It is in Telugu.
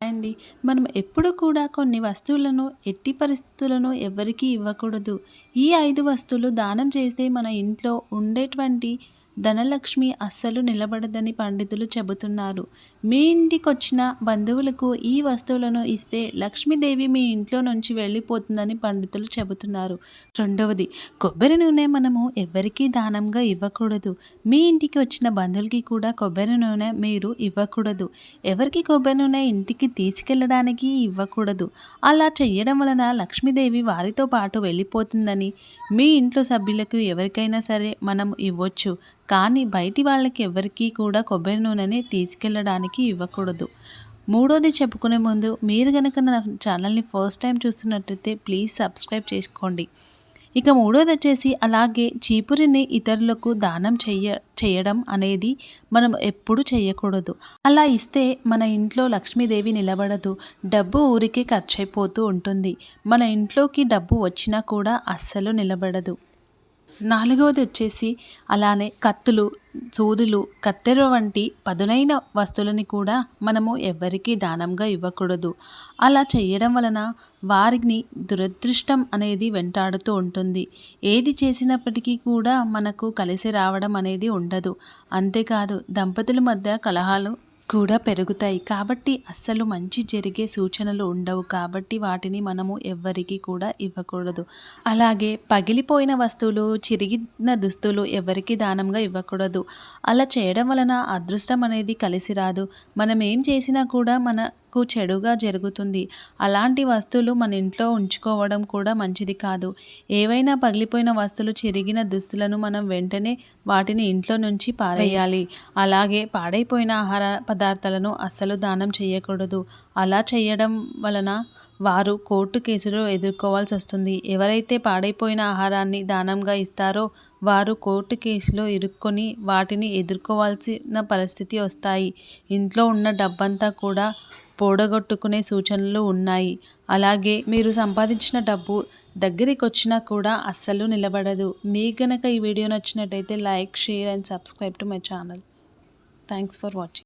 అండి. మనం ఎప్పుడు కూడా కొన్ని వస్తువులను ఎట్టి పరిస్థితులను ఎవరికీ ఇవ్వకూడదు. ఈ ఐదు వస్తువులు దానం చేస్తే మన ఇంట్లో ఉండేటువంటి ధనలక్ష్మి అస్సలు నిలబడదని పండితులు చెబుతున్నారు. మీ ఇంటికి వచ్చిన బంధువులకు ఈ వస్తువులను ఇస్తే లక్ష్మీదేవి మీ ఇంట్లో నుంచి వెళ్ళిపోతుందని పండితులు చెబుతున్నారు. రెండవది కొబ్బరి నూనె మనము ఎవరికీ దానంగా ఇవ్వకూడదు. మీ ఇంటికి వచ్చిన బంధువులకి కూడా కొబ్బరి నూనె మీరు ఇవ్వకూడదు. ఎవరికి కొబ్బరి నూనె ఇంటికి తీసుకెళ్ళడానికి ఇవ్వకూడదు. అలా చేయడం వలన లక్ష్మీదేవి వారితో పాటు వెళ్ళిపోతుందని మీ ఇంట్లో సభ్యులకు ఎవరికైనా సరే మనం ఇవ్వచ్చు. కానీ బయటి వాళ్ళకి ఎవరికీ కూడా కొబ్బరి నూనెని తీసుకెళ్ళడానికి ఇవ్వకూడదు. మూడోది చెప్పుకునే ముందు మీరు కనుక నా ఛానల్ని ఫస్ట్ టైం చూస్తున్నట్టయితే ప్లీజ్ సబ్స్క్రైబ్ చేసుకోండి. ఇక మూడోది వచ్చేసి అలాగే చీపురిని ఇతరులకు దానం చెయ్య చేయడం అనేది మనం ఎప్పుడు చేయకూడదు అలా ఇస్తే మన ఇంట్లో లక్ష్మీదేవి నిలబడదు డబ్బు ఊరికే ఖర్చు అయిపోతూ ఉంటుంది. మన ఇంట్లోకి డబ్బు వచ్చినా కూడా అస్సలు నిలబడదు. నాలుగవది వచ్చేసి అలానే కత్తులు సూదులు కత్తెర వంటి పదునైన వస్తువులని కూడా మనము ఎవ్వరికీ దానంగా ఇవ్వకూడదు. అలా చేయడం వలన వారిని దురదృష్టం అనేది వెంటాడుతూ ఉంటుంది. ఏది చేసినప్పటికీ కూడా మనకు కలిసి రావడం అనేది ఉండదు. అంతేకాదు దంపతుల మధ్య కలహాలు కూడా పెరుగుతాయి. కాబట్టి అస్సలు మంచి జరిగే సూచనలు ఉండవు. కాబట్టి వాటిని మనము ఎవ్వరికి కూడా ఇవ్వకూడదు. అలాగే పగిలిపోయిన వస్తువులు చిరిగిన దుస్తులు ఎవరికి దానంగా ఇవ్వకూడదు. అలా చేయడం వలన అదృష్టం అనేది కలిసి రాదు. మనం ఏం చేసినా కూడా మన మనకు చెడుగా జరుగుతుంది. అలాంటి వస్తువులు మన ఇంట్లో ఉంచుకోవడం కూడా మంచిది కాదు. ఏవైనా పగిలిపోయిన వస్తువులు చిరిగిన దుస్తులను మనం వెంటనే వాటిని ఇంట్లో నుంచి పారేయాలి. అలాగే పాడైపోయిన ఆహార పదార్థాలను అస్సలు దానం చేయకూడదు. అలా చేయడం వలన వారు కోర్టు కేసులు ఎదుర్కోవాల్సి వస్తుంది. ఎవరైతే పాడైపోయిన ఆహారాన్ని దానంగా ఇస్తారో వారు కోర్టు కేసులో ఇరుక్కొని వాటిని ఎదుర్కోవాల్సిన పరిస్థితి వస్తాయి. ఇంట్లో ఉన్న డబ్బంతా కూడా పోడగొట్టుకునే సూచనలు ఉన్నాయి. అలాగే మీరు సంపాదించిన డబ్బు దగ్గరికి వచ్చినా కూడా అస్సలు నిలబడదు. మీకు గనక ఈ వీడియో నచ్చినట్టయితే like share and subscribe to my channel. Thanks for watching.